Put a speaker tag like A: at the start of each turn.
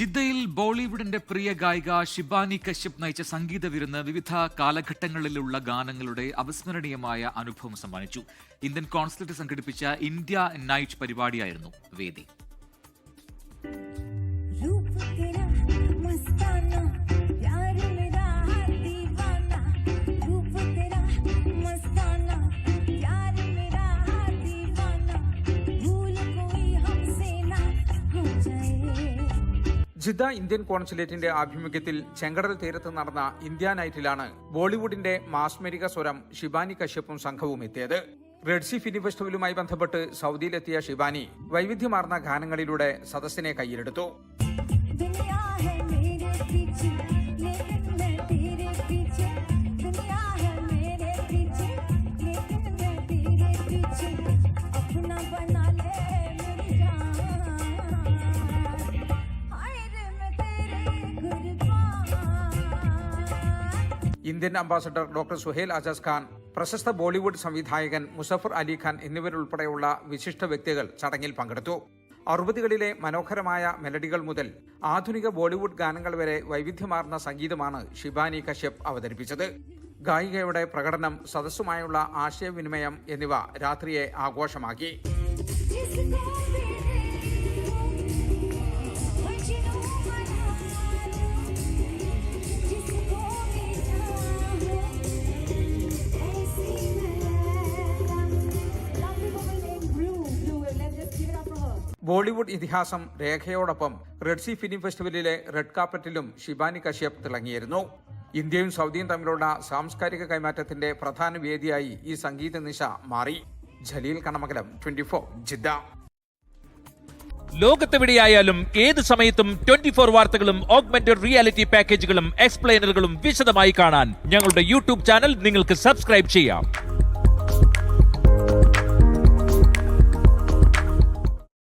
A: ജിദ്ദയിൽ ബോളിവുഡിന്റെ പ്രിയ ഗായിക ഷിബാനി കശ്യപ് നയിച്ച സംഗീത വിരുന്ന് വിവിധ കാലഘട്ടങ്ങളിലുള്ള ഗാനങ്ങളുടെ അവിസ്മരണീയമായ അനുഭവം സമ്മാനിച്ചു. ഇന്ത്യൻ കോൺസുലേറ്റ് സംഘടിപ്പിച്ച ഇന്ത്യ നൈറ്റ് പരിപാടിയായിരുന്നു വേദി.
B: ജിദ്ദ ഇന്ത്യൻ കോൺസുലേറ്റിന്റെ ആഭിമുഖ്യത്തിൽ ചെങ്കടൽ തീരത്ത് നടന്ന ഇന്ത്യ നൈറ്റിലാണ് ബോളിവുഡിന്റെ മാസ്മരിക സ്വരം ഷിബാനി കശ്യപ്പും സംഘവും എത്തിയത്. റെഡ് സി ഫിലിം ഫെസ്റ്റിവലുമായി ബന്ധപ്പെട്ട് സൗദിയിലെത്തിയ ഷിബാനി വൈവിധ്യമാർന്ന ഗാനങ്ങളിലൂടെ സദസ്സിനെ കയ്യിലെടുത്തു. Indian ambassador doctor Suhel Ajaz Khan പ്രശസ്ത ബോളിവുഡ് സംവിധായകൻ മുസഫർ അലി ഖാൻ എന്നിവരുൾപ്പെടെയുള്ള വിശിഷ്ട വ്യക്തികൾ ചടങ്ങിൽ പങ്കെടുത്തു. അറുപതുകളിലെ മനോഹരമായ മെലഡികൾ മുതൽ ആധുനിക ബോളിവുഡ് ഗാനങ്ങൾ വരെ വൈവിധ്യമാർന്ന സംഗീതമാണ് ഷിബാനി കശ്യപ് അവതരിപ്പിച്ചത്. ഗായികയുടെ പ്രകടനം സദസ്സുമായുള്ള ആശയവിനിമയം എന്നിവ രാത്രിയെ ആഘോഷമാക്കി. ബോളിവുഡ് ഇതിഹാസം രേഖയോടൊപ്പം റെഡ് സി ഫിലിം ഫെസ്റ്റിവലിലെ റെഡ് കാർപ്പറ്റിലും ഷിബാനി കശ്യപ് തിളങ്ങിയിരുന്നു. ഇന്ത്യയും സൗദിയും തമ്മിലുള്ള സാംസ്കാരിക കൈമാറ്റത്തിന്റെ പ്രധാന വേദിയായി ഈ സംഗീത നിശ മാറി. Jaleel Kanamakalam twenty four Jeddah.
C: ലോകത്തെവിടെയായാലും ഏത് സമയത്തും ട്വന്റി ഫോർ വാർത്തകളും ഓഗ്മെന്റഡ് റിയാലിറ്റി പാക്കേജുകളും എക്സ്പ്ലെയിനറുകളും വിശദമായി കാണാൻ ഞങ്ങളുടെ യൂട്യൂബ് ചാനൽ നിങ്ങൾക്ക് സബ്സ്ക്രൈബ് ചെയ്യാം.